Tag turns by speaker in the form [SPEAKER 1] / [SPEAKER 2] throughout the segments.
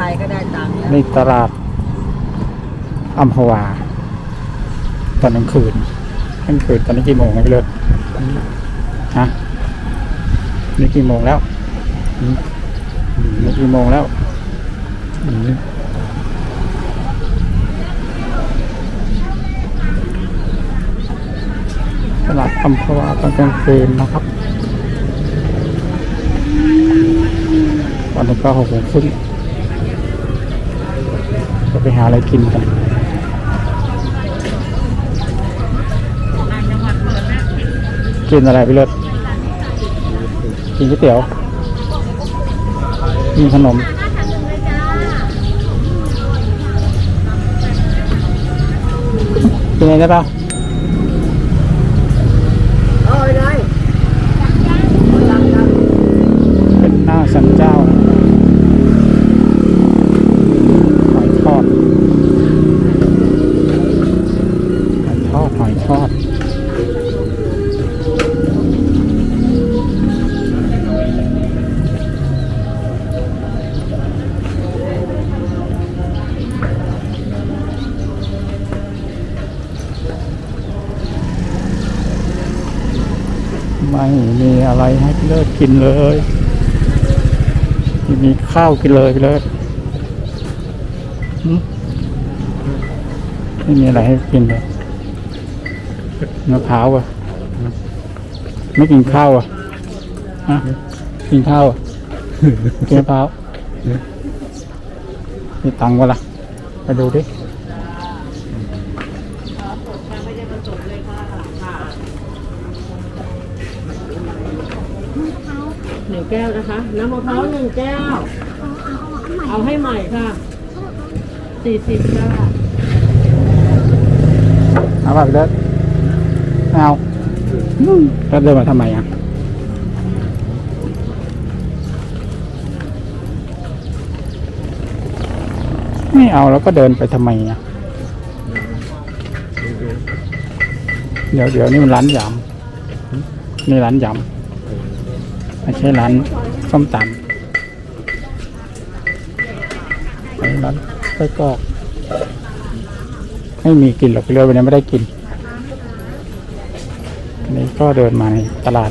[SPEAKER 1] ใครก็ได้ตังค์แล้ว
[SPEAKER 2] นี่ตลาดอัมพวา ตอนกลางคืนกลางคืนตอนนี้กี่โมงนะพี่เลิศฮะนี่กี่โมงแล้วนี่กี่โมงแล้วตลาดอัมพวาตอนกลางคืนนะครับตอนนี้ก็หกโมงครึ่ง จะไปหาอะไรกินกันกินอะไรพี่เลิศกินก๋วยเตี๋ยว มีขนมกินอะไรได้ปะ
[SPEAKER 1] อะ
[SPEAKER 2] ไรให้พี่เลิศกินเลยไม่มีข้าวกินเลยพี่เลิศหึไม่มีอะไรให้กินเลยมะพร้าวอะไม่กินข้าวอะฮะกินข้าวอะกินมะพร้าวมีตังค์วะล่ะไปดูดิ
[SPEAKER 3] นึ่งแก้วนะคะ น้ำมะพร้าวหนึ่งแก้ว เอาให้ใหม่ค่ะสี่สิบค่ะ
[SPEAKER 2] เอาป่ะพี่เลิศไม่เอาแล้วเดินมาทำไมอะไม่เอาแล้วก็เดินไปทำไมอะเดี๋ยวเดี๋ยวนี่มันร้านยำนี่ร้านยำ ไม่ใช่ร้านส้มตำอันนี้ร้านไส้กรอกไม่มีกินหรอกเรือวันนี้ไม่ได้กินอันนี้ก็เดินมาในตลาด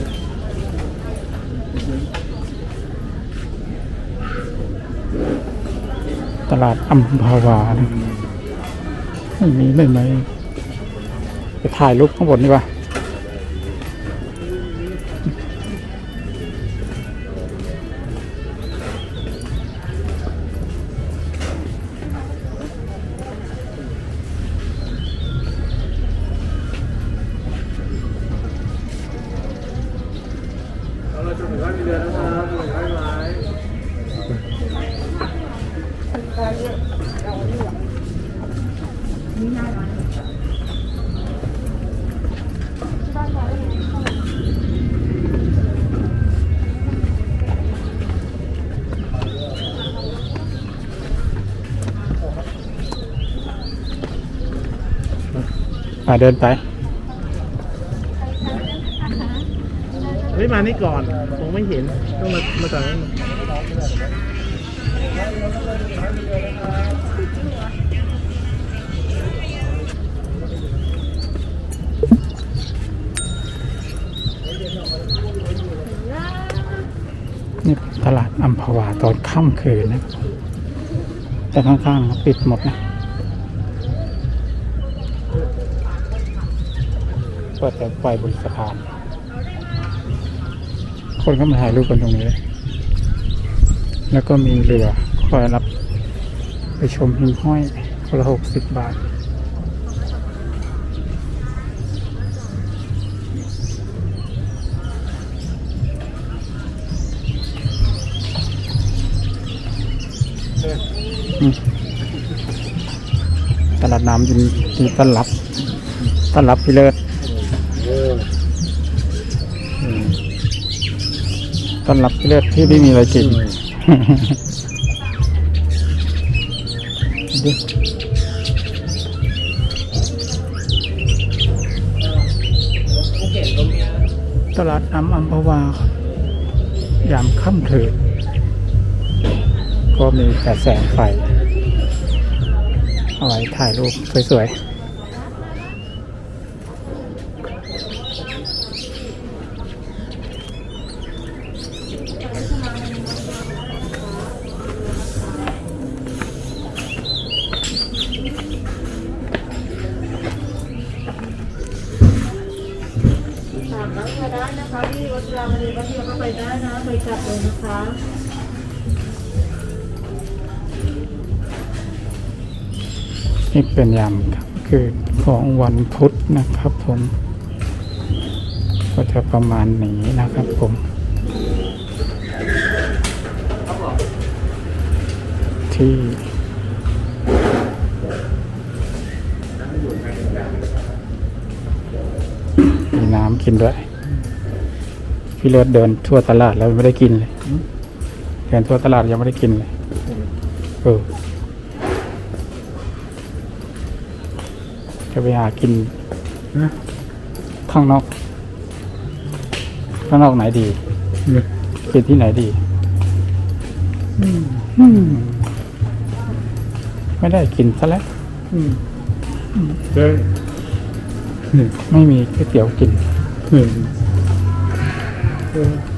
[SPEAKER 2] ตลาดอัมพาวานไม่มีไม่ไหมไปถ่ายรูปข้างบนดีกว่า อ่าเดินไป
[SPEAKER 4] เฮ้ยมานี่ก่อนคงไม่เห็นต้องมามาจากนั้น
[SPEAKER 2] นี่ตลาดอัมพวาตอนค่ำคืนนะ แต่ข้างๆปิดหมดนะ เปิดแต่ไฟบนสะพาน คนก็มาถ่ายรูปกันตรงนี้ แล้วก็มีเรือคอยรับ ไปชมหิ่งห้อยคนละหกสิบบาทตลาดน้ำยินดีต้อนรับต้อนรับพี่เลิศ ต้อนรับพี่เลิศที่ไม่มีอะไรกินดิตลาดน้ำอัมพวายามค่ำคืนก็มีแต่แสงไฟ เอาไว้ถ่ายรูปสวยๆ
[SPEAKER 3] ถามนั่งมาได้ นะคะที่วัดรามณีวัดเดียวก็ไปได้นะไปกลับเลยนะคะ
[SPEAKER 2] นี่เป็นยามครับคือของวันพุธนะครับผม ก็จะประมาณนี้นะครับผม ที่มีน้ำกินด้วย พี่เลิศเดินทั่วตลาดแล้วไม่ได้กินเลยเดินทั่วตลาดยังไม่ได้กินเลยเออจะไปหากิน
[SPEAKER 4] นะ
[SPEAKER 2] ข้างนอก ข้างนอกไหนดี
[SPEAKER 4] เนี่ย
[SPEAKER 2] กินที่ไหนดี
[SPEAKER 4] อืม
[SPEAKER 2] อืมไม่ได้กินซะแล้ว
[SPEAKER 4] อืมเด้เนี่ย
[SPEAKER 2] ไม่มีก๋วยเตี๋ยวกิน
[SPEAKER 4] เห็นเออ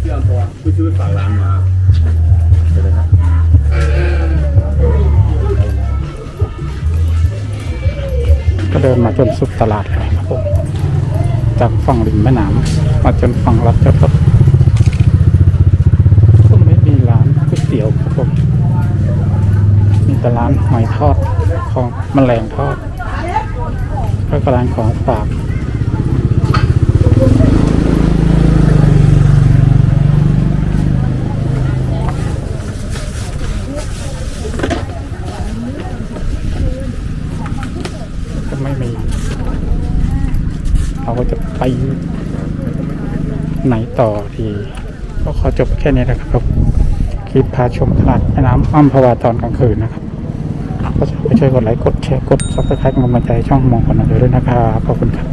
[SPEAKER 5] ที่อัมพวาผู้ช่วยฝากร้านมาเดี๋ยวนะครับ
[SPEAKER 2] ก็เดินมาจนสุดตลาดครับ จากฝั่งริมแม่น้ำมาจนฝั่งรัฐจรดก็ไม่มีร้านก๋วยเตี๋ยวครับผมมีแต่ร้านหอยทอดของแมลงทอดแล้วก็ร้านของฝากไม่มี เราก็จะไป ไหนต่อดีก็ขอจบแค่นี้นะครับคลิปพาชมตลาดแม่น้ำอ้ำพวาตอนกลางคืนนะครับก็ไปช่วยกดไลค์กดแชร์กดซับสไครต์กำลังใจให้ช่องมองคนอื่นด้วยนะครับขอบคุณครับ